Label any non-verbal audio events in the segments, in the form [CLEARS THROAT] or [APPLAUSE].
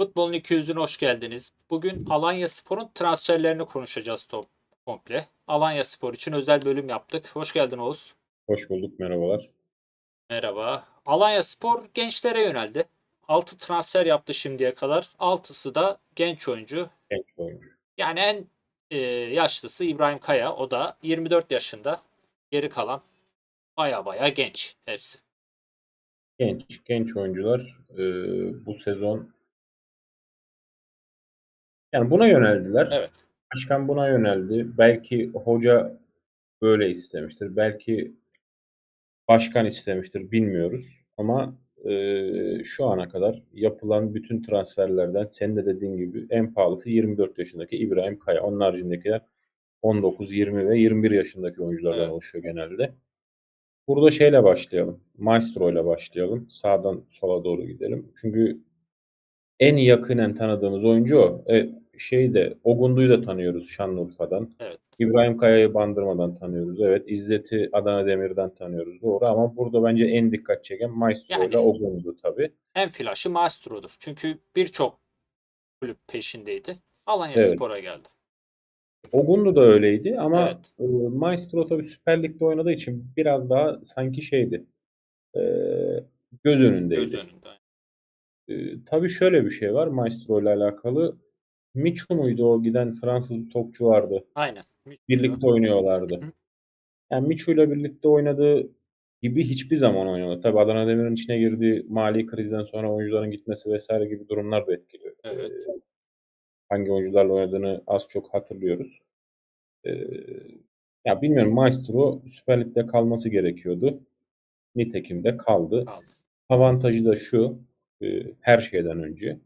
Futbolun 200'üne hoş geldiniz. Bugün Alanya Spor'un transferlerini konuşacağız top komple. Alanya Spor için özel bölüm yaptık. Hoş geldin Oğuz. Hoş bulduk, merhabalar. Merhaba. Alanya Spor gençlere yöneldi. 6 transfer yaptı şimdiye kadar. 6'sı da genç oyuncu. Genç oyuncu. Yani en e, yaşlısı İbrahim Kaya. O da 24 yaşında. Geri kalan baya baya genç hepsi. Genç, genç oyuncular e, bu sezon yani buna yöneldiler. Evet. Başkan buna yöneldi. Belki hoca böyle istemiştir. Belki başkan istemiştir. Bilmiyoruz. Ama e, şu ana kadar yapılan bütün transferlerden senin de dediğin gibi en pahalısı 24 yaşındaki İbrahim Kaya. Onun haricindekiler 19, 20 ve 21 yaşındaki oyunculardan Evet. oluşuyor genelde. Burada şeyle başlayalım. Maestro ile başlayalım. Sağdan sola doğru gidelim. Çünkü en yakinen tanıdığımız oyuncu o. E, şey de Ogundu'yu da tanıyoruz Şanlıurfa'dan. Evet. İbrahim Kaya'yı Bandırma'dan tanıyoruz. Evet. İzzet'i Adana Demir'den tanıyoruz. Doğru ama burada bence en dikkat çeken Maestro Yani- ile Ogundu tabii. En flaşı Maestro'dur. Çünkü birçok kulüp peşindeydi. Alanya Evet. Spor'a geldi. Ogundu da öyleydi ama Evet. e, Maestro tabii Süper Lig'de oynadığı için biraz daha sanki şeydi. E, göz önündeydi. Göz önünde. Ee, tabii şöyle bir şey var Maestro ile alakalı. Michu muydu o giden Fransız bir topçu vardı. Aynen. Birlikte oynuyorlardı. Hı hı. Yani Michu ile birlikte oynadığı gibi hiçbir zaman oynamadı. Tabii Adana Demir'in içine girdiği mali krizden sonra oyuncuların gitmesi vesaire gibi durumlar da etkiliyor. Evet. Ee, hangi oyuncularla oynadığını az çok hatırlıyoruz. Ee, ya bilmiyorum Maestro Süper Lig'de kalması gerekiyordu. Nitekim de kaldı. Kaldı. Avantajı da şu, e, her şeyden önce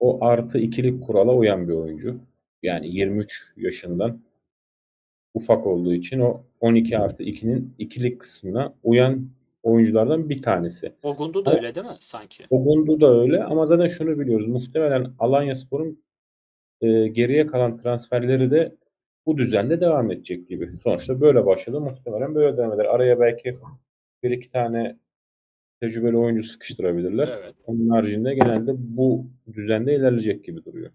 o artı ikilik kurala uyan bir oyuncu. Yani 23 yaşından ufak olduğu için o 12 artı 2'nin ikilik kısmına uyan oyunculardan bir tanesi. Ogundu da O- öyle değil mi sanki? Ogundu da öyle ama zaten şunu biliyoruz. Muhtemelen Alanyaspor'un e, geriye kalan transferleri de bu düzende devam edecek gibi. Sonuçta böyle başladı. Muhtemelen böyle devam eder. Araya belki bir iki tane tecrübeli oyuncu sıkıştırabilirler. Evet. Onun haricinde genelde bu düzende ilerleyecek gibi duruyor.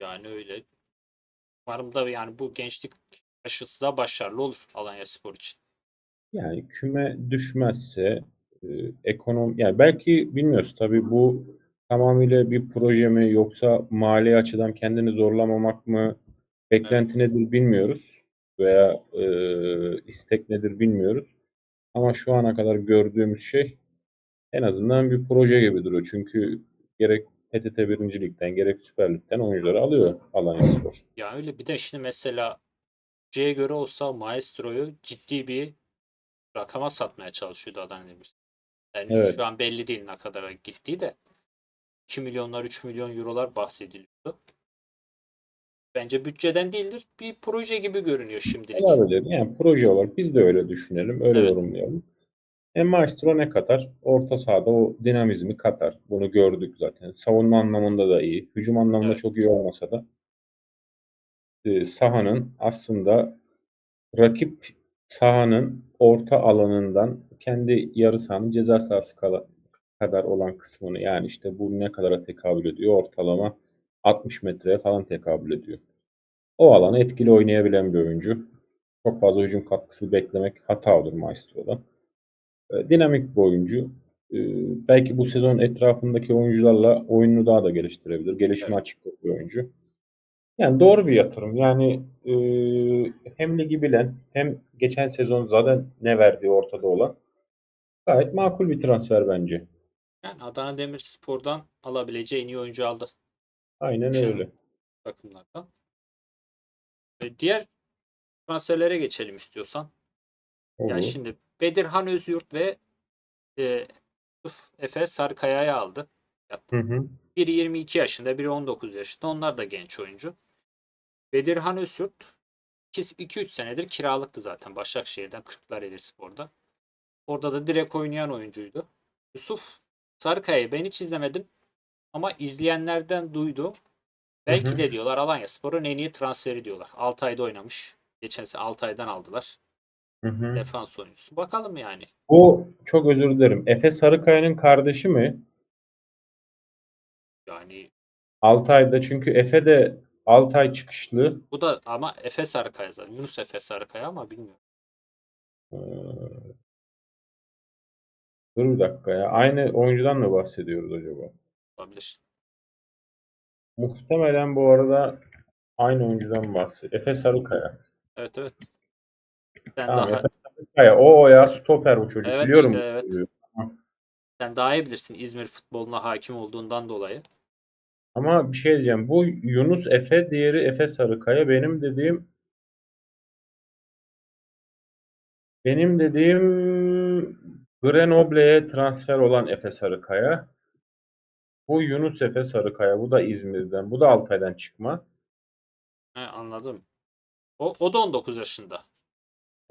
Yani öyle. Umarım da yani bu gençlik aşısı da başarılı olur Alanya Spor için. Yani küme düşmezse e, ekonom yani belki bilmiyoruz tabii bu tamamıyla bir proje mi yoksa mali açıdan kendini zorlamamak mı beklenti nedir bilmiyoruz veya e, istek nedir bilmiyoruz. Ama şu ana kadar gördüğümüz şey en azından bir proje gibi duruyor. Çünkü gerek PTT 1. Lig'den gerek Süper Lig'den oyuncuları alıyor Alanyaspor. Ya öyle bir de şimdi mesela C'ye göre olsa Maestro'yu ciddi bir rakama satmaya çalışıyordu Adana Demir. Yani Evet. şu an belli değil ne kadara gittiği de 2 milyonlar 3 milyon eurolar bahsediliyordu. Bence bütçeden değildir. Bir proje gibi görünüyor şimdilik. Olabilir. Yani proje olarak biz de öyle düşünelim, öyle Evet. yorumlayalım. E Maestro ne katar? Orta sahada o dinamizmi katar. Bunu gördük zaten. Savunma anlamında da iyi. Hücum anlamında çok iyi olmasa da e, sahanın aslında rakip sahanın orta alanından kendi yarı sahanın ceza sahası kadar olan kısmını yani işte bu ne kadara tekabül ediyor? Ortalama 60 metreye falan tekabül ediyor. O alanı etkili oynayabilen bir oyuncu. Çok fazla hücum katkısı beklemek hata olur Maestro'dan. E, Dinamik bir oyuncu. E, Belki bu sezon etrafındaki oyuncularla oyununu daha da geliştirebilir. Gelişime Evet. açık bir oyuncu. Yani doğru bir yatırım. Yani e, hem ligi bilen hem geçen sezon zaten ne verdiği ortada olan gayet makul bir transfer bence. Yani Adana Demirspor'dan alabileceği en iyi oyuncu aldı Aynen Şu an- öyle. takımlardan. E, diğer transferlere geçelim istiyorsan. Olur. Yani şimdi Bedirhan Özyurt ve e, Yusuf Efe Sarıkaya'yı aldı. Hı hı. Biri 22 yaşında, biri 19 yaşında. Onlar da genç oyuncu. Bedirhan Özyurt 2-3 senedir kiralıktı zaten Başakşehir'den Kırklareli Spor'da. Orada da direkt oynayan oyuncuydu. Yusuf Sarıkaya'yı ben hiç izlemedim ama izleyenlerden duydum. Belki hı. de diyorlar Alanya Spor'un en iyi transferi diyorlar. 6 ayda oynamış. Geçen sene 6 aydan aldılar. Hı hı. Defans oyuncusu. Bakalım yani. Bu çok özür dilerim. Efe Sarıkaya'nın kardeşi mi? Yani Altay'da çünkü Efe de Altay çıkışlı. Bu da ama Efe Sarıkaya zaten. Yunus Efe Sarıkaya ama bilmiyorum. Ee, dur bir dakika ya. Aynı oyuncudan mı bahsediyoruz acaba? Olabilir. Muhtemelen bu arada aynı oyuncudan bahsediyor. Efe Sarıkaya. Evet evet. Sen Tamam daha Efe Sarıkaya. O ya stoper o çocuk. Evet Biliyorum işte, evet. sen daha iyi bilirsin İzmir futboluna hakim olduğundan dolayı. Ama bir şey diyeceğim. Bu Yunus Efe, diğeri Efe Sarıkaya. Benim dediğim benim dediğim Grenoble'ye transfer olan Efe Sarıkaya. Bu Yunus Efe Sarıkaya. Bu da İzmir'den. Bu da Altay'dan çıkma. He, anladım. O, o da 19 yaşında.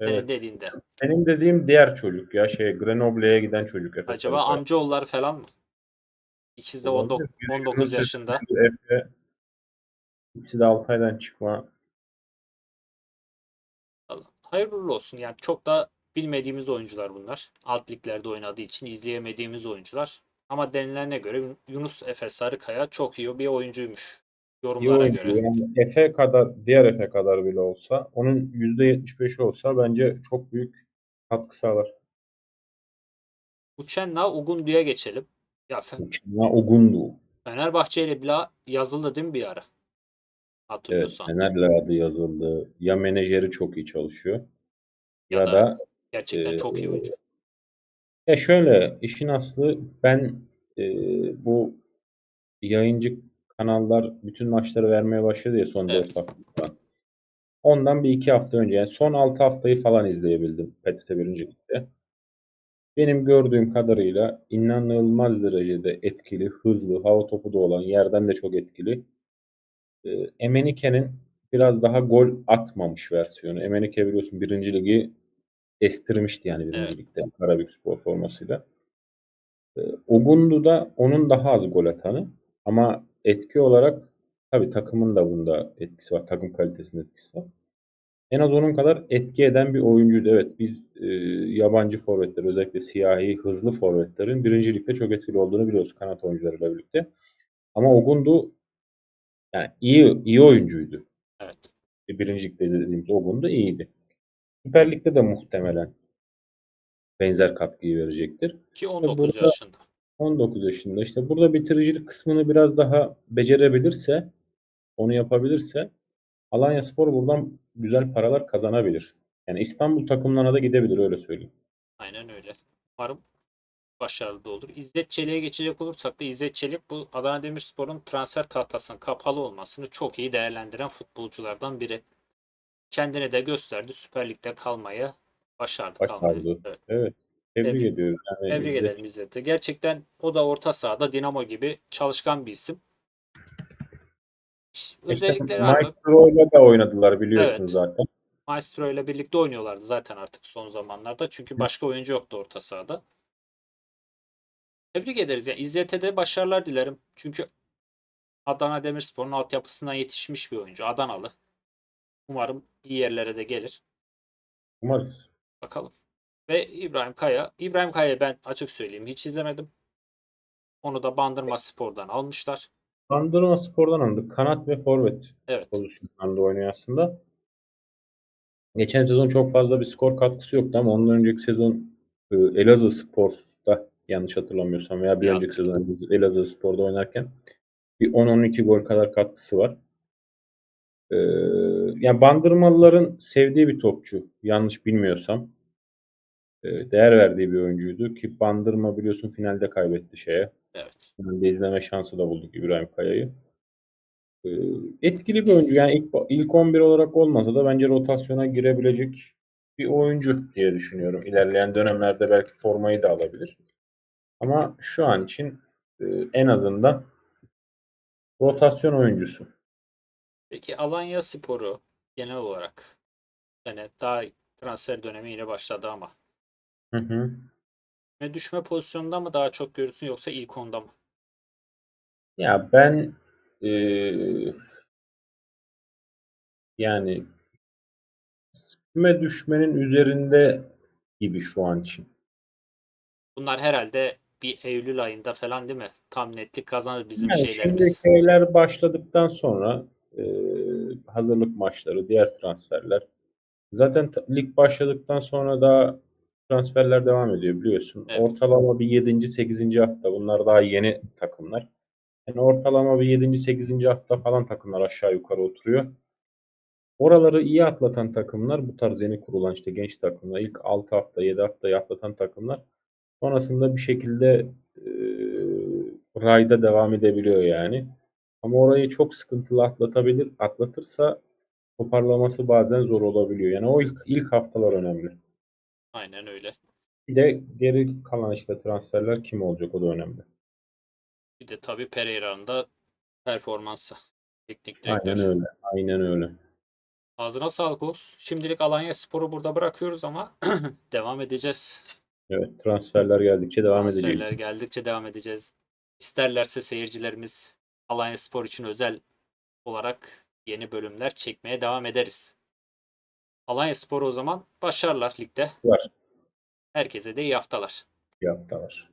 Senin Evet. dediğinde. Benim dediğim diğer çocuk ya şey Grenoble'ye giden çocuk Efe Acaba Sarıkaya. amcaoğulları falan mı? İkisi de Olabilir. 19, Biri 19 Yunus Efe, yaşında. Efe. İkisi de Altay'dan çıkma. Hayırlı olsun. Yani çok da bilmediğimiz oyuncular bunlar. Alt liglerde oynadığı için izleyemediğimiz oyuncular. Ama denilene göre Yunus Efe Sarıkaya çok iyi bir oyuncuymuş. Yorumlara oyuncu. göre. Yani Efe kadar, diğer Efe kadar bile olsa, onun %75'i olsa bence çok büyük katkı sağlar. Uchenna Ugundu'ya geçelim. Ya Fe- Uçma Ogundu. Fenerbahçe ile bile yazıldı değil mi bir ara? Evet, Hatırlıyorsan. Fener'le adı yazıldı. Ya menajeri çok iyi çalışıyor. Ya Ya, da da Gerçekten e, çok iyi oyuncu. ya şöyle işin aslı ben e, bu yayıncı kanallar bütün maçları vermeye başladı ya son Evet. 4 haftada. Ondan bir iki hafta önce yani son 6 haftayı falan izleyebildim PTT 1. Lig'de. Benim gördüğüm kadarıyla inanılmaz derecede etkili, hızlı, hava topu da olan, yerden de çok etkili. E, Emenike'nin biraz daha gol atmamış versiyonu. Emenike biliyorsun 1. ligi estirmişti yani 1. Evet. ligde Karabükspor formasıyla. E, Ogundu da onun daha az gol atanı ama etki olarak tabii takımın da bunda etkisi var. Takım kalitesinde etkisi var. En az onun kadar etki eden bir oyuncuydu. Evet biz e, yabancı forvetler özellikle siyahi hızlı forvetlerin birinci ligde çok etkili olduğunu biliyoruz kanat oyuncularıyla birlikte. Ama Ogundu yani iyi iyi oyuncuydu. Evet. Birinci ligde izlediğimiz Ogundu iyiydi. Süper Lig'de de muhtemelen benzer katkıyı verecektir. Ki 19 burada- yaşında. 19 yaşında. İşte burada bitiricilik kısmını biraz daha becerebilirse, onu yapabilirse Alanyaspor buradan güzel paralar kazanabilir. Yani İstanbul takımlarına da gidebilir öyle söyleyeyim. Aynen öyle. Umarım başarılı olur. İzzet Çelik'e geçecek olursak da İzzet Çelik bu Adana Demirspor'un transfer tahtasının kapalı olmasını çok iyi değerlendiren futbolculardan biri. Kendine de gösterdi. Süper Lig'de kalmayı başardı. kalmayı. Başardı. Evet. Evet. Tebrik Tebrik- ediyoruz. Yani Tebrik edelim İzzet'i. Gerçekten o da orta sahada Dinamo gibi çalışkan bir isim. İşte Özellikleri var. Maestro'yla da oynadılar biliyorsunuz Evet. zaten. Maestro ile birlikte oynuyorlardı zaten artık son zamanlarda. Çünkü başka oyuncu yoktu orta sahada. Tebrik ederiz. Yani İzzet'e de başarılar dilerim. Çünkü Adana Demirspor'un altyapısından yetişmiş bir oyuncu. Adanalı. Umarım iyi yerlere de gelir. Umarız. Bakalım. Ve İbrahim Kaya. İbrahim Kaya'yı ben açık söyleyeyim hiç izlemedim. Onu da Bandırma Spor'dan almışlar. Bandırma Spor'dan aldık. Kanat ve forvet Evet. pozisyonlarında oynuyor aslında. Geçen sezon çok fazla bir skor katkısı yoktu ama ondan önceki sezon e, Elazığ Spor'da yanlış hatırlamıyorsam veya bir Ya. önceki sezon Elazığ Spor'da oynarken bir 10-12 gol kadar katkısı var. Ee, yani Bandırmalıların sevdiği bir topçu. Yanlış bilmiyorsam. Ee, değer verdiği bir oyuncuydu ki Bandırma biliyorsun finalde kaybetti şeye. Evet. Finalde izleme şansı da bulduk İbrahim Kaya'yı. Ee, etkili bir oyuncu. Yani ilk, ilk 11 olarak olmasa da bence rotasyona girebilecek bir oyuncu diye düşünüyorum. İlerleyen dönemlerde belki formayı da alabilir. Ama şu an için e, en azından rotasyon oyuncusu. Peki Alanya Spor'u genel olarak yani daha transfer dönemi yine başladı ama Hı hı. ve düşme pozisyonunda mı daha çok görürsün yoksa ilk onda mı? Ya ben eee, yani küme düşmenin üzerinde gibi şu an için. Bunlar herhalde bir Eylül ayında falan değil mi? Tam netlik kazanır bizim Yani şeylerimiz. şimdi şeyler başladıktan sonra e, hazırlık maçları, diğer transferler. Zaten ta- lig başladıktan sonra da transferler devam ediyor biliyorsun. Evet. Ortalama bir 7. 8. hafta. Bunlar daha yeni takımlar. Yani ortalama bir 7. 8. hafta falan takımlar aşağı yukarı oturuyor. Oraları iyi atlatan takımlar bu tarz yeni kurulan işte genç takımlar ilk 6 hafta 7 haftayı atlatan takımlar sonrasında bir şekilde e, rayda devam edebiliyor yani. Ama orayı çok sıkıntılı atlatabilir atlatırsa toparlaması bazen zor olabiliyor. Yani o ilk ilk haftalar önemli. Aynen öyle. Bir de geri kalan işte transferler kim olacak o da önemli. Bir de tabii Pereira'nın da performansı. Teknik direktör. Aynen öyle. Aynen öyle. Ağzına sağlık olsun. Şimdilik Alanya Spor'u burada bırakıyoruz ama [CLEARS THROAT] devam edeceğiz. Evet transferler geldikçe devam Transferler edeceğiz. geldikçe devam edeceğiz. İsterlerse seyircilerimiz Alanya Spor için özel olarak yeni bölümler çekmeye devam ederiz. Alanya Spor o zaman başarılar ligde. Var. Herkese de iyi haftalar. Bir hafta var.